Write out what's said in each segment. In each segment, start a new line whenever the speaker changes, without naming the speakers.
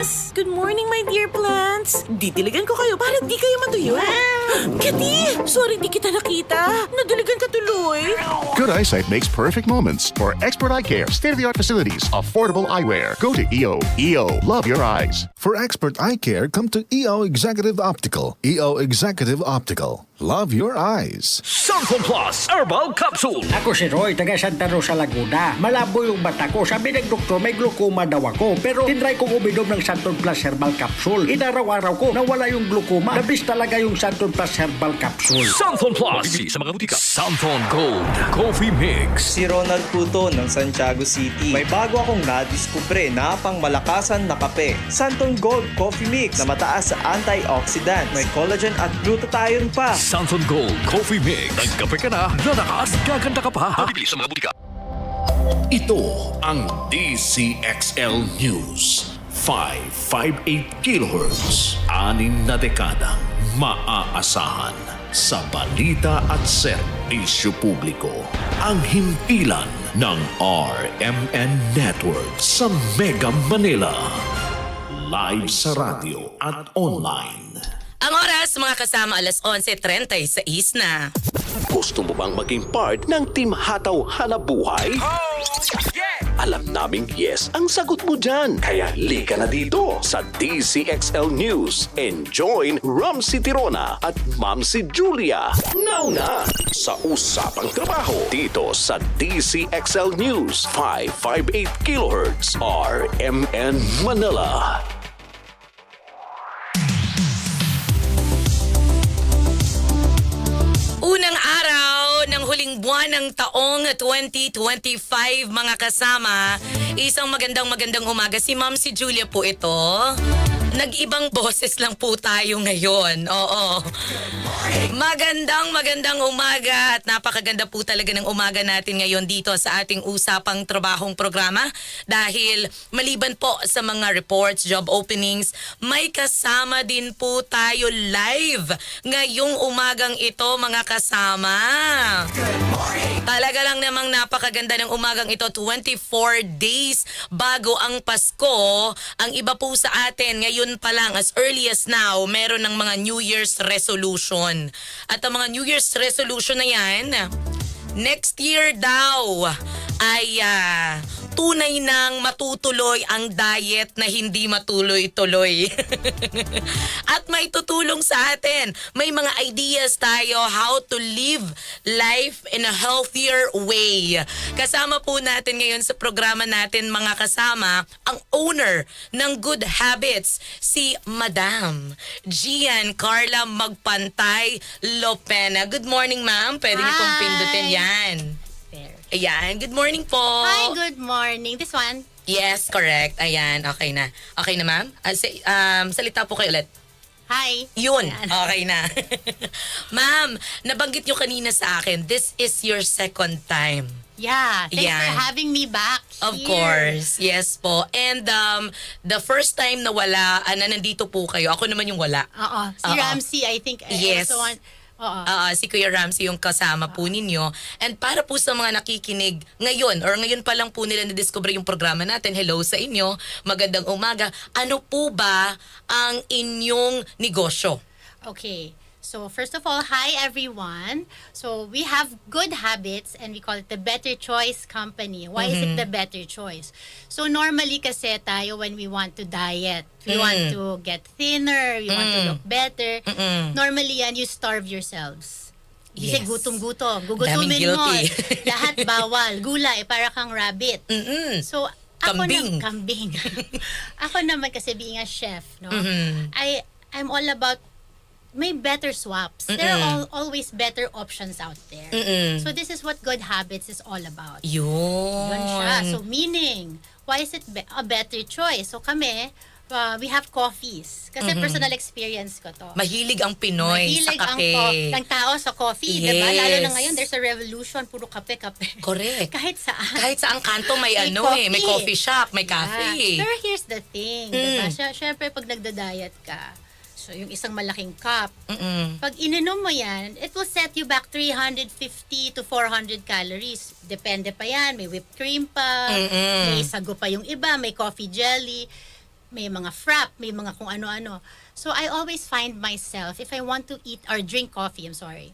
Yes! Good morning, my dear plants. Didiligan ko kayo para di kayo matuyo. Kitty! Sorry di kita nakita. Nadiligan ka tuloy.
Good eyesight makes perfect moments. For expert eye care, state-of-the-art facilities, affordable eyewear, go to EO. EO, love your eyes.
For expert eye care, come to EO Executive Optical. EO Executive Optical. Love your eyes.
Santon Plus Herbal Capsule.
Ako si Roy, taga Santa Rosa, Laguna. Malabo yung mata ko. Sabi ng doktor, may glaucoma daw ako. Pero tinry kong uminom ng Santon Plus Herbal Capsule. Inaraw-araw ko, nawala yung glaucoma. Nabis talaga yung Santon Plus Herbal Capsule.
Santon Plus. Sa mga butika. Santon Gold Coffee Mix.
Si Ronald Puto ng Santiago City. May bago akong nadiskubre na pang malakasan na kape. Santon Gold Coffee Mix na mataas sa antioxidant. May collagen at glutathione pa.
Santon Gold Coffee Mix. Nagkape ka na, lalakas, gaganda ka pa. Bibili sa mga butika.
Ito ang DCXL News. 558 kHz. Anim na dekadang maaasahan sa balita at serbisyo publiko. Ang himpilan ng RMN Network sa Mega Manila. Live sa radio at online.
Ang oras, mga kasama, alas 11.36 na.
Gusto mo bang maging part ng Team Hataw Hanabuhay? Alam naming yes ang sagot mo dyan. Kaya lika na dito sa DCXL News and join Ramsey Tirona at Mamsi Julia. Now na sa Usapang Trabaho dito sa DCXL News 558 kHz RMN Manila.
Unang buwan ng taong 2025, mga kasama. Isang magandang magandang umaga. Si Ma'am si Julia po ito. Nag-ibang boses lang po tayo ngayon. Oo. Magandang magandang umaga at napakaganda po talaga ng umaga natin ngayon dito sa ating usapang trabahong programa dahil maliban po sa mga reports, job openings, may kasama din po tayo live ngayong umagang ito mga kasama. Talaga lang namang napakaganda ng umagang ito, 24 days bago ang Pasko. Ang iba po sa atin ngayon pa lang as early as now, meron ng mga New Year's resolution. At ang mga New Year's resolution na yan, next year daw ay ah, tunay nang matutuloy ang diet na hindi matuloy-tuloy. At may tutulong sa atin. May mga ideas tayo how to live life in a healthier way. Kasama po natin ngayon sa programa natin mga kasama ang owner ng Good Habits, si Madam Gian Carla Magpantay Lopena. Good morning ma'am. Pwede niyo pong pindutin yan.
There.
Ayan, good morning po.
Hi, good morning. This one.
Yes, correct. Ayan, okay na. Okay na, ma'am? Ah, si- um, salita po kayo ulit.
Hi.
Yun,
Ayan.
okay na. ma'am, nabanggit nyo kanina sa akin, this is your second time.
Yeah, thanks
Yan.
for having me back.
Of
here.
course, yes po. And um, the first time na wala, ah, na nandito po kayo, ako naman yung wala.
Oo. Si
Oo.
Ramsey, I think. I
Yes.
also want, oo.
Ah, si Kuya Ramsey yung kasama po ninyo. And para po sa mga nakikinig ngayon or ngayon pa lang po nila na-discover yung programa natin, hello sa inyo, magandang umaga. Ano po ba ang inyong negosyo?
Okay. So, first of all, hi everyone. So, we have good habits and we call it the Better Choice Company. Why is it the better choice? So, normally kasi tayo when we want to diet, we want to get thinner, we want to look better. Normally yan, you starve yourselves. Kasi
Yes.
gutom-gutom. Gugutumin mo. Lahat bawal. Gulay, para kang rabbit.
Mm-mm.
So, ako
Kambing.
Na, kambing. ako naman kasi being a chef, no?
Mm-hmm.
I I'm all about may better swaps. There are all, always better options out there. So this is what good habits is all about.
Yun.
Yun siya. So meaning, why is it be- a better choice? So kami, uh, we have coffees. Kasi personal experience ko to.
Mahilig ang Pinoy
Mahilig
sa
ang,
kape.
co- ang tao sa coffee, di ba? Lalo na
Yes.
ngayon, there's a revolution, puro kape-kape.
Correct.
Kahit saan.
Kahit sa ang kanto may,
May
ano eh, may
coffee.
coffee shop, may cafe.
Yeah. Pero here's the thing, diba?
Mm.
Sy- Syempre, pag nagda-diet ka, so yung isang malaking cup,
Mm-mm.
pag ininom mo yan, it will set you back 350 to 400 calories. Depende pa yan. May whipped cream pa,
Mm-mm.
may sago pa yung iba, may coffee jelly. may mga frap, may mga kung ano-ano. So I always find myself, if I want to eat or drink coffee, I'm sorry,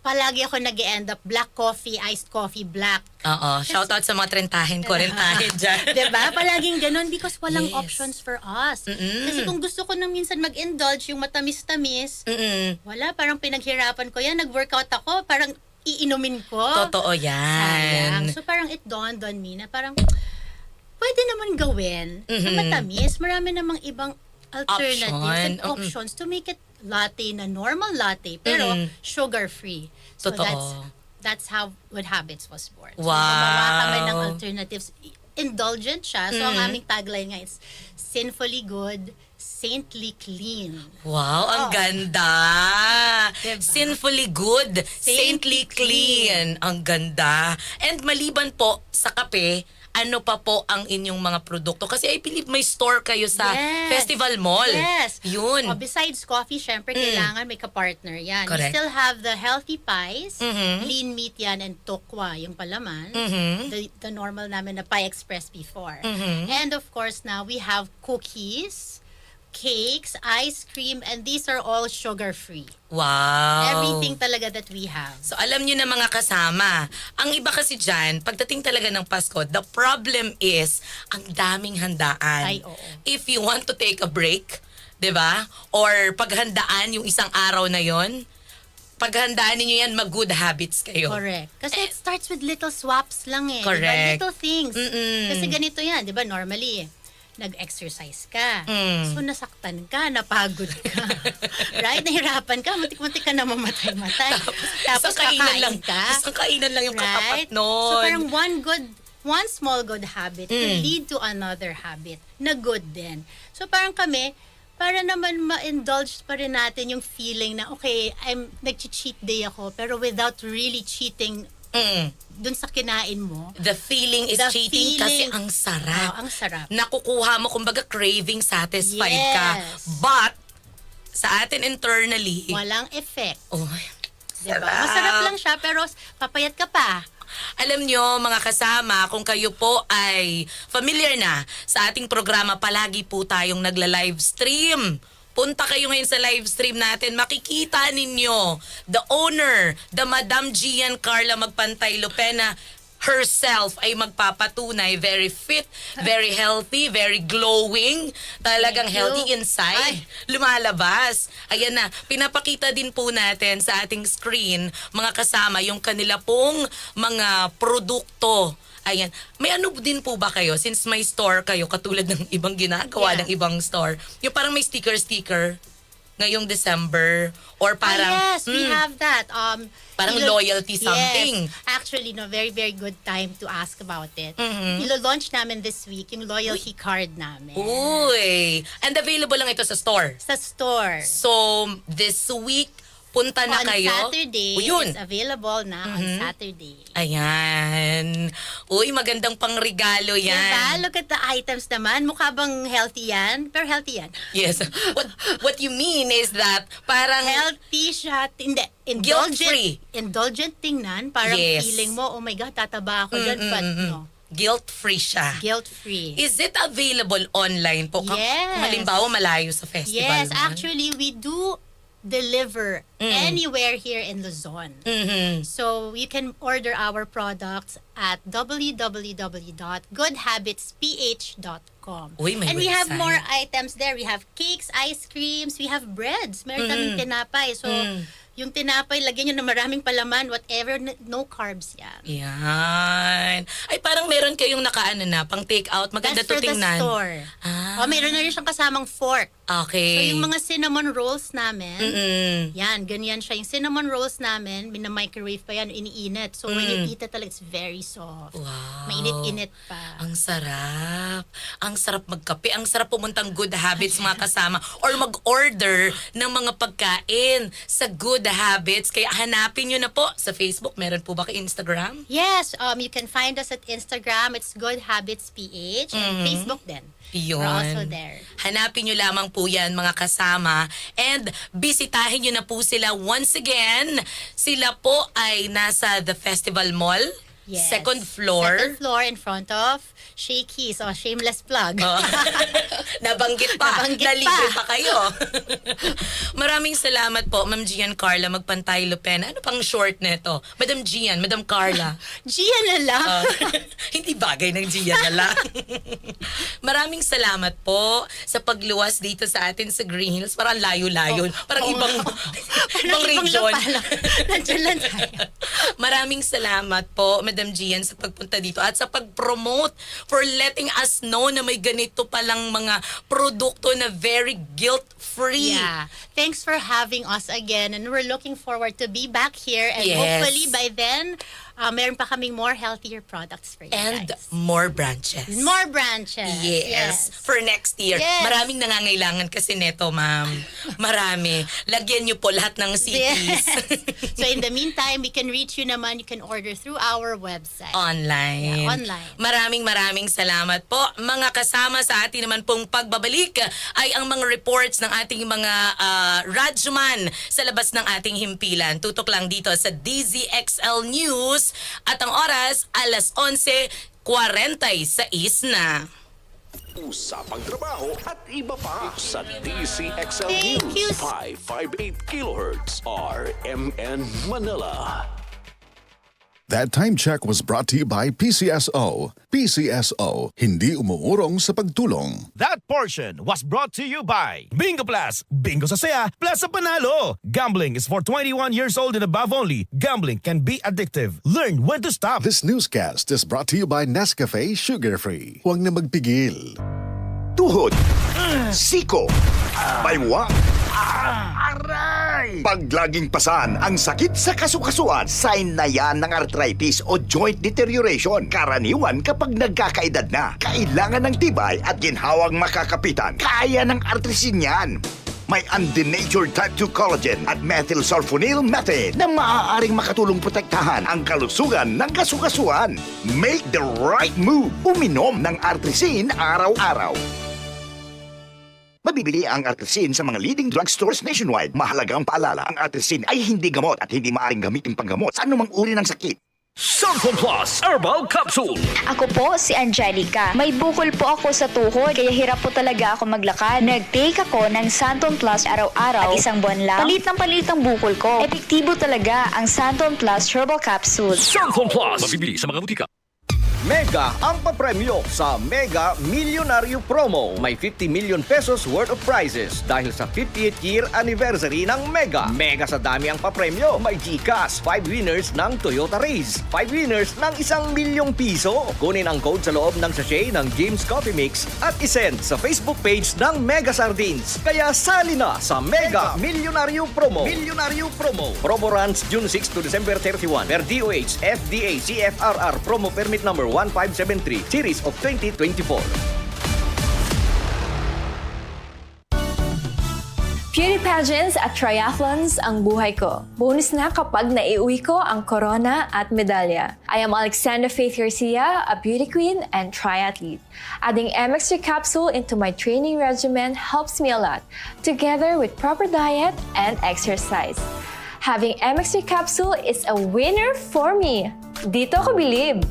palagi ako nag end up black coffee, iced coffee, black.
Oo, shoutout sa mga trentahin ko rin tayo dyan.
diba? Palaging ganun because walang
Yes.
options for us.
Mm-mm.
Kasi kung gusto ko nang minsan mag-indulge yung matamis-tamis,
Mm-mm.
wala, parang pinaghirapan ko yan. Nag-workout ako, parang iinumin ko.
Totoo yan.
Sayang. So parang it dawned on me na parang pwede naman gawin
Mhm.
matamis. Marami namang ibang alternatives
Option.
and
Mm-mm.
options to make it latte na normal latte pero
Mm-mm.
sugar-free. So
Totoo.
that's that's how Good Habits was born. So
Wow.
gumawa kami ng alternatives. Indulgent siya. So ang aming tagline nga is sinfully good, saintly clean.
Wow, ang
Oh.
ganda.
Diba?
Sinfully good,
Saintly
saintly clean. Ang ganda. And maliban po sa kape, ano pa po ang inyong mga produkto? Kasi I believe may store kayo sa
Yes.
Festival Mall.
Yes.
Yun.
Oh, besides coffee, syempre,
Mm.
kailangan may ka-partner yan.
Correct.
We still have the healthy pies,
Mhm.
lean meat yan, and tokwa, yung palaman.
Mhm.
The, the normal namin na Pie Express before.
Mhm.
And of course, now we have cookies, cakes, ice cream, and these are all sugar-free.
Wow.
Everything talaga that we have.
So alam nyo na mga kasama, ang iba kasi dyan, pagdating talaga ng Pasko, the problem is, ang daming handaan.
Ay, oo.
If you want to take a break, 'di ba? Or paghandaan yung isang araw na yon, paghandaan niyo yan, mag-good habits kayo.
Correct. Kasi it starts with little swaps lang eh.
Correct.
Diba? Little things.
Mm-mm.
Kasi ganito yan, di ba? Normally, nag-exercise ka.
Mm.
So, nasaktan ka, napagod ka. right? Nahirapan ka, muntik-muntik ka na mamatay-matay. Tapos
Isang kainan lang.
ka.
Isang kainan lang yung
Right?
katapat nun.
So, parang one good, one small good habit
Mm.
lead to another habit na good din. So, parang kami, para naman ma-indulge pa rin natin yung feeling na, okay, I'm, nag-cheat day ako, pero without really cheating
Mm.
dun sa kinain mo.
The feeling is
The
cheating kasi
feeling-
ang sarap.
Oh, ang sarap.
Nakukuha mo, kumbaga craving satisfied ka.
Yes.
But, sa atin internally,
Walang effect.
oh,
Diba? Masarap lang siya, pero papayat ka pa.
Alam nyo, mga kasama, kung kayo po ay familiar na sa ating programa, palagi po tayong nagla-live stream. Punta kayo ngayon sa live stream natin, makikita ninyo the owner, the Madam Gian Carla Magpantay Lupena herself ay magpapatunay. Very fit, very healthy, very glowing, talagang healthy inside. Lumalabas. Ayan na, pinapakita din po natin sa ating screen, mga kasama, yung kanila pong mga produkto. Ayan. May ano din po ba kayo, since may store kayo, katulad ng ibang ginagawa
Yeah.
ng ibang store, yung parang may sticker-sticker ngayong December, or parang...
ah, yes, we
Hmm,
have that. Um,
Parang
ilo-
loyalty something.
Yes. Actually, no, very, very good time to ask about it.
Mhm.
Ilo-launch namin this week yung loyalty card namin.
Uy! And available lang ito sa store.
Sa store.
So, this week, punta na
on
kayo.
Saturday,
O, yun.
it's available na on
Mhm.
Saturday.
Ayan. Uy, magandang pangregalo yan.
Diba? Look at the items naman. Mukha bang healthy yan? Pero healthy yan.
Yes. What what you mean is that parang
healthy siya. Hindi. Indulgent,
Guilt-free.
Indulgent tingnan. Parang
Yes.
feeling mo, oh my God, tataba ako dyan. But no.
guilt-free siya.
Guilt-free.
Is it available online po?
Yes.
Kung halimbawa malayo sa festival
Yes,
man?
actually, we do deliver
Mm.
anywhere here in Luzon.
Mhm.
So you can order our products at www.goodhabitsph.com.
Uy,
and we have more items there. We have cakes, ice creams, we have breads. Meron kaming
Mm.
tinapay. So
Mm.
Yung tinapay, lagyan nyo na maraming palaman, whatever, no carbs yan.
Yan. Ay, parang meron kayong nakaano na, pang take out. Maganda
That's
to
for the store.
Ah.
O, meron na rin siyang kasamang fork.
Okay.
So yung mga cinnamon rolls namin,
Mm-mm.
yan, ganyan siya. Yung cinnamon rolls namin, mina-microwave pa yan, iniinit. So when you
Mm.
eat it talaga, it's very soft.
Wow.
Mainit-init pa.
Ang sarap. Ang sarap magkape. Ang sarap pumuntang good habits mga kasama. Or mag-order ng mga pagkain sa good habits. Kaya hanapin nyo na po sa Facebook. Meron po ba kay Instagram?
Yes, um, you can find us at Instagram. It's Good Habits PH. And
Mhm.
Facebook din.
Yun.
We're also there.
Hanapin nyo lamang po yan mga kasama. And bisitahin nyo na po sila once again. Sila po ay nasa The Festival Mall.
Yes.
Second floor?
Second floor in front of Shakey's o Shameless Plug.
Oh. Nabanggit pa.
Nabanggit
Nalibre
pa.
pa kayo. Maraming salamat po, Ma'am Gian Carla Magpantay Lupen. Ano pang short nito? Madam Gian, Madam Carla.
Gian na lang.
Ah, hindi bagay ng Gian na lang. Maraming salamat po sa pagluwas dito sa atin sa Green Hills. Parang layo-layo. Parang
Oo.
ibang,
Parang
ibang
ibang
region.
Nandyan lang tayo.
Maraming salamat po, Madam Gian, sa pagpunta dito at sa pag-promote for letting us know na may ganito palang mga produkto na very guilt-free.
Yeah. Thanks for having us again and we're looking forward to be back here and
Yes.
hopefully by then uh, meron pa kaming more healthier products for you
And
guys.
more branches.
More branches.
Yes. For next year.
Yes.
Maraming nangangailangan kasi neto, ma'am. Marami. Lagyan niyo po lahat ng cities.
Yes. so in the meantime, we can reach you naman. You can order through our website.
Online.
Yeah, online.
Maraming maraming salamat po. Mga kasama sa ating naman pong pagbabalik ay ang mga reports ng ating mga uh, Rajman sa labas ng ating himpilan. Tutok lang dito sa DZXL News at ang oras alas 11.46 na.
Usapang trabaho at iba pa sa DCXL News
you.
558 kHz RMN Manila.
That time check was brought to you by PCSO. PCSO, hindi umuurong sa pagtulong.
That portion was brought to you by Bingo Plus. Bingo sa saya, plus sa panalo. Gambling is for 21 years old and above only. Gambling can be addictive. Learn when to stop.
This newscast is brought to you by Nescafe Sugar Free. Huwag na magpigil.
Tuhod. Siko. Baywa. Aray! Pag laging pasan ang sakit sa kasukasuan, sign na yan ng arthritis o joint deterioration. Karaniwan kapag nagkakaedad na, kailangan ng tibay at ginhawang makakapitan. Kaya ng artrisin yan. May undenatured type 2 collagen at methyl sulfonyl methane na maaaring makatulong protektahan ang kalusugan ng kasukasuan. Make the right move. Uminom ng artrisin araw-araw. Mabibili ang Artesin sa mga leading drugstores nationwide. Mahalagang paalala, ang Artesin ay hindi gamot at hindi maaaring gamitin panggamot sa anumang uri ng sakit.
Santon Plus Herbal Capsule.
Ako po si Angelica. May bukol po ako sa tuhod kaya hirap po talaga ako maglakad. Nag-take ako ng Santon Plus araw-araw at isang buwan lang. Palit ng palit ang bukol ko. Epektibo talaga ang Santon Plus Herbal Capsule.
Santon Plus. Mabibili sa mga butika.
Mega ang papremyo sa Mega Millionario Promo. May 50 million pesos worth of prizes dahil sa 58th year anniversary ng Mega. Mega sa dami ang papremyo. May GCash, 5 winners ng Toyota Race, 5 winners ng isang milyong piso. Kunin ang code sa loob ng sachet ng James Coffee Mix at isend sa Facebook page ng Mega Sardines. Kaya sali na sa Mega Millionario Promo. Millionario Promo. Promo runs June 6 to December 31 per DOH FDA CFRR Promo Permit Number 1573 Series of 2024.
Beauty pageants at triathlons ang buhay ko. Bonus na kapag naiuwi ko ang corona at medalya. I am Alexandra Faith Garcia, a beauty queen and triathlete. Adding MX3 capsule into my training regimen helps me a lot, together with proper diet and exercise. Having MX3 capsule is a winner for me. Dito ko bilib.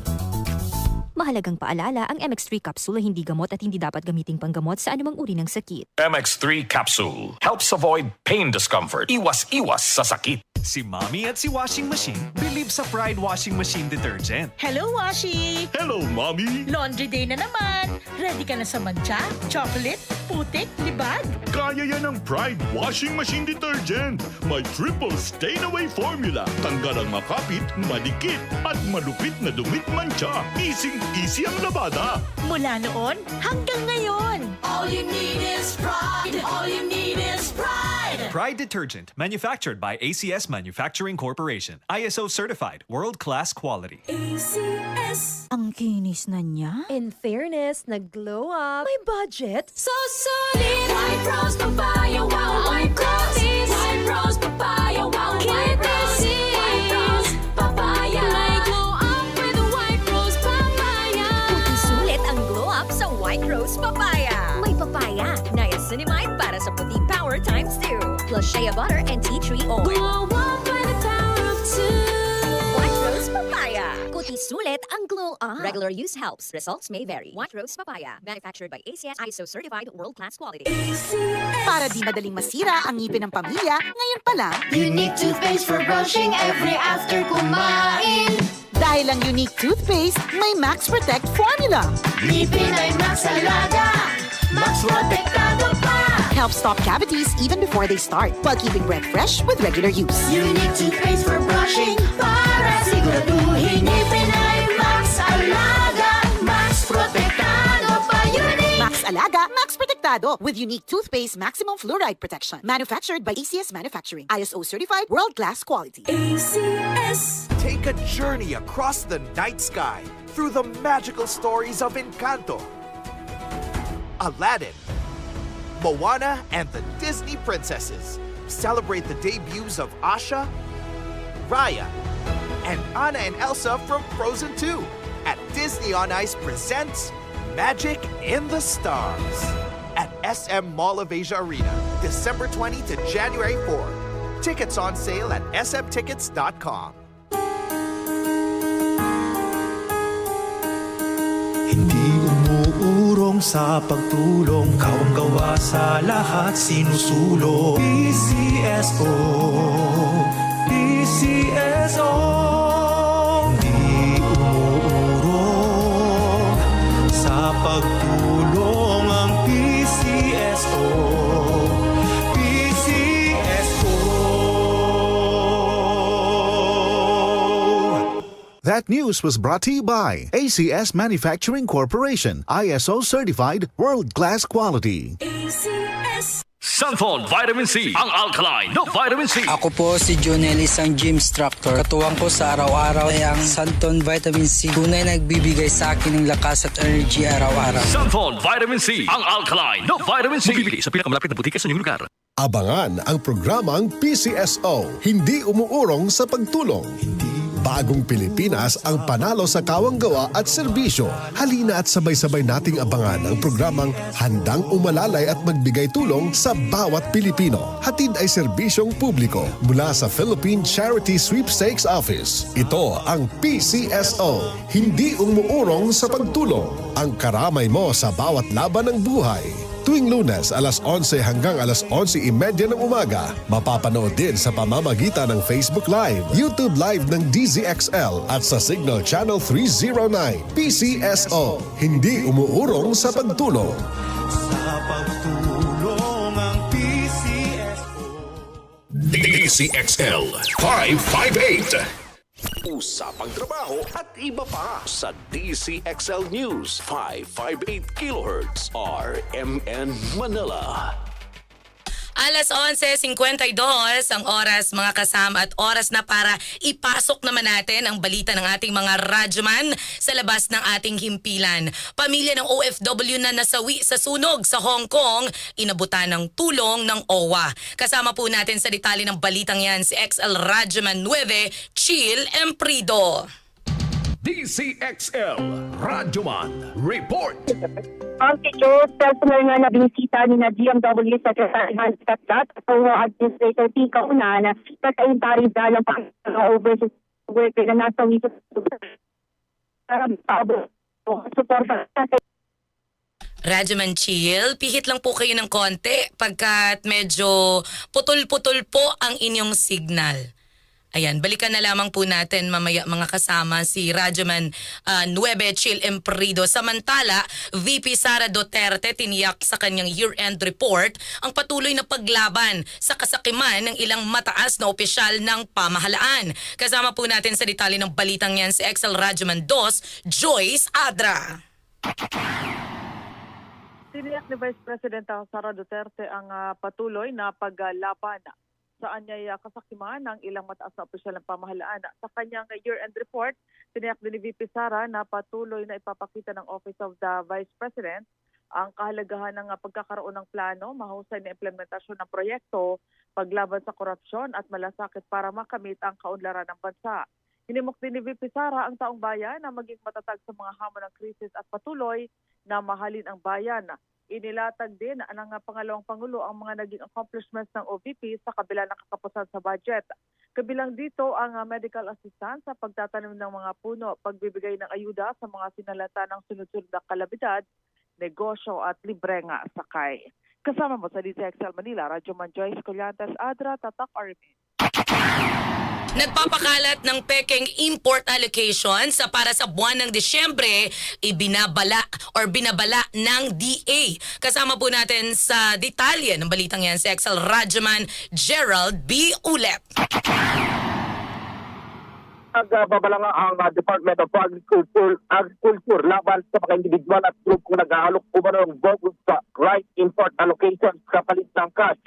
Mahalagang paalala, ang MX3 capsule hindi gamot at hindi dapat gamiting panggamot sa anumang uri ng sakit.
MX3 Capsule helps avoid pain discomfort. Iwas-iwas sa sakit.
Si Mommy at si Washing Machine believe sa Pride Washing Machine Detergent.
Hello, Washi!
Hello, Mommy!
Laundry day na naman. Ready ka na sa mancha, chocolate, putik, libag?
Kaya yan ang Pride Washing Machine Detergent. May triple stain-away formula. Tanggal ang makapit, madikit, at malupit na dumit mancha. Easy-easy ang labada.
Mula noon hanggang ngayon. All you need is pride. All you need is pride.
Pride Detergent, manufactured by ACS Manufacturing Corporation. ISO certified, world-class quality.
ACS. Ang kinis na niya. In fairness, nag-glow up. May budget.
So solid. White rose papaya, wow, white rose. White rose papaya, wow, white rose. White rose papaya. May glow up with white rose papaya.
Puti sulit ang glow up sa White Rose Papaya. May papaya, niacinamide para sa puti power times 2. Plus shea butter and tea tree oil.
Glow up
Isulit ang glow up. Ah. Regular use helps. Results may vary. White Rose Papaya. Manufactured by ACS ISO certified world-class quality.
Para di madaling masira ang ngipin ng pamilya, ngayon pa lang,
Unique toothpaste for brushing every after kumain.
dahil ang unique toothpaste, may Max Protect formula.
Ngipin ay Max Alaga. Max Protectado pa.
Helps stop cavities even before they start, while keeping breath fresh with regular use.
Unique toothpaste for brushing para siguraduhin Alaga, Max Protectado
with unique toothpaste maximum fluoride protection. Manufactured by ACS Manufacturing. ISO certified world-class quality.
ACS.
Take a journey across the night sky through the magical stories of Encanto, Aladdin, Moana, and the Disney princesses. Celebrate the debuts of Asha, Raya, and Anna and Elsa from Frozen 2 at Disney on Ice presents Magic in the Stars at SM Mall of Asia Arena, December 20 to January 4. Tickets on sale at smtickets.com.
Hindi umuurong sa pagtulong Kawang gawa sa lahat sinusulong PCSO PCSO
That news was brought to you by ACS Manufacturing Corporation, ISO certified world-class quality.
ACS.
Santon Vitamin C, ang alkaline no vitamin C.
Ako po si Jonel, isang gym instructor. Katuwang ko sa araw-araw ay ang Santon Vitamin C. Tunay nagbibigay sa akin ng lakas at energy araw-araw.
Santon Vitamin C, ang alkaline no vitamin C. Bibili sa pinakamalapit na butika sa inyong lugar.
Abangan ang programang PCSO, Hindi Umuurong sa Pagtulong. Bagong Pilipinas ang panalo sa kawang gawa at serbisyo. Halina at sabay-sabay nating abangan ang programang handang umalalay at magbigay tulong sa bawat Pilipino. Hatid ay serbisyong publiko mula sa Philippine Charity Sweepstakes Office. Ito ang PCSO, Hindi Umuurong sa Pagtulong. Ang karamay mo sa bawat laban ng buhay. Tuwing lunes, alas 11 hanggang alas 11.30 ng umaga. Mapapanood din sa pamamagitan ng Facebook Live, YouTube Live ng DZXL at sa Signal Channel 309. PCSO, hindi umuurong sa pagtulong.
Sa pagtulong ang PCSO
DCXL 558. Usapang trabaho at iba pa sa DCXL News 558 kHz RMN Manila.
Alas 11.52 ang oras mga kasama at oras na para ipasok naman natin ang balita ng ating mga radyoman sa labas ng ating himpilan. Pamilya ng OFW na nasawi sa sunog sa Hong Kong, inabutan ng tulong ng OWA. Kasama po natin sa detalye ng balitang yan si XL Radyoman 9, Chill Emprido.
DCXL Radyoman Report.
Ang teacher, personal nga na binisita ni na DMW Secretary Hans Katkat at ang Administrator P. Kaunan sa kaintari dalang pang overseas worker na nasa wito para paabot suporta sa
Radyoman Chill, pihit lang po kayo ng konti pagkat medyo putol-putol po ang inyong signal. Ayan, balikan na lamang po natin mamaya mga kasama si Radyoman uh, Nueve Chill Emprido. Samantala, VP Sara Duterte tiniyak sa kanyang year-end report ang patuloy na paglaban sa kasakiman ng ilang mataas na opisyal ng pamahalaan. Kasama po natin sa detalye ng balitang yan si XL Radyoman 2, Joyce Adra.
Tiniyak ni Vice President Sara Duterte ang ah, patuloy na paglaban sa anyay ah, kasakiman ng ilang mataas na opisyal ng pamahalaan. Sa kanyang year-end report, tiniyak din ni VP Sara na patuloy na ipapakita ng Office of the Vice President ang kahalagahan ng ah, pagkakaroon ng plano, mahusay na implementasyon ng proyekto, paglaban sa korupsyon at malasakit para makamit ang kaunlaran ng bansa. Hinimok din ni VP Sara ang taong bayan na maging matatag sa mga hamon ng krisis at patuloy na mahalin ang bayan. Inilatag din ng pangalawang Pangulo ang mga naging accomplishments ng OVP sa kabila ng kakapusan sa budget. Kabilang dito ang ah, medical assistance sa pagtatanim ng mga puno, pagbibigay ng ayuda sa mga sinalata ng sunod-sunod na kalabidad, negosyo at libre nga sakay. Kasama mo sa DCXL Manila, Radyo Man Joyce Collantes, Adra, Tatak Armin.
Nagpapakalat ng pekeng import allocation sa para sa buwan ng Disyembre, ibinabala or binabala ng DA. Kasama po natin sa detalye ng balitang yan si Excel Radyoman Gerald B. Ulep.
nagbabala nga ang uh, Department of Agriculture, Agriculture laban sa mga individual at grupo na nag-aalok umano ng bogus sa right import allocation sa palit ng cash.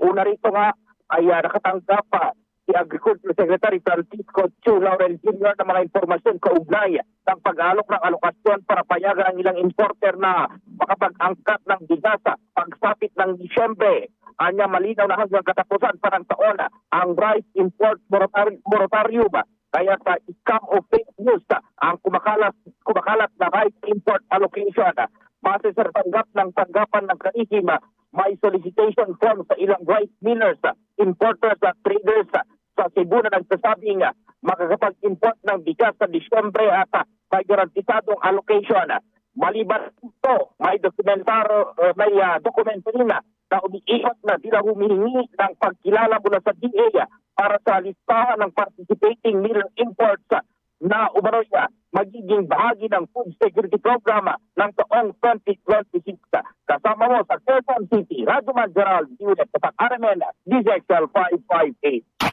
Una rito nga ay uh, nakatanggap pa si Agriculture Secretary Francisco Chu Laurel Jr. ng mga impormasyon kaugnay ng pag-alok ng alokasyon para payagan ang ilang importer na makapag-angkat ng bigas pagsapit ng Disyembre. Anya malinaw na hanggang katapusan pa ng taon ang rice import moratorium, kaya sa scam o fake news ang kumakalat, kumakalat na rice import allocation. Base sa tanggap ng tanggapan ng kalihim, ah, may solicitation form sa ilang rice millers, importers at traders sa Cebu na nagsasabing makakapag-import ng bigas sa Disyembre at may garantisadong allocation. Maliban ito, may dokumentaro, uh, may uh, dokumento rin na umiiot na sila humihingi ng pagkilala mula sa DA para sa listahan ng participating mill imports na umano'y ah, magiging bahagi ng food security program ng taong 2026. ah. Kasama mo sa Quezon City, Radyoman Gerald Unit sa RMN DZXL 558.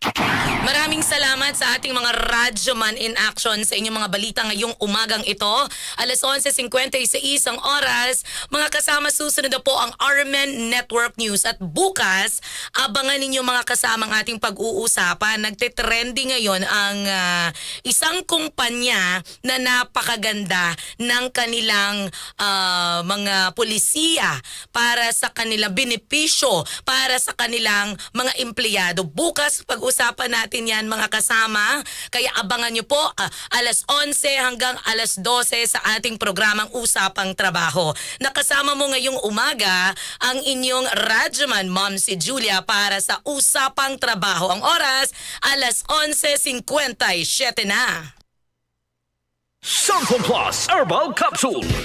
Maraming salamat sa ating mga Radyoman in action sa inyong mga balita ngayong umagang ito. Alas 11.56 ang oras. Mga kasama susunod na po ang RMN Network News. At bukas, abangan ninyo mga kasama ang ating pag-uusapan. Nagtitrending ngayon ang ah, isang kumpanya na napakaganda ng kanilang ah, mga polisiya para sa kanilang benepisyo, para sa kanilang mga empleyado. Bukas, pag-usapan natin yan mga kasama. Kaya abangan nyo po ah, alas 11 hanggang alas 12 sa ating programang Usapang Trabaho. Nakasama mo ngayong umaga ang inyong Radyoman Mom si Julia para sa Usapang Trabaho. Ang oras, alas 11.57 na.
Samsung Plus Herbal Capsule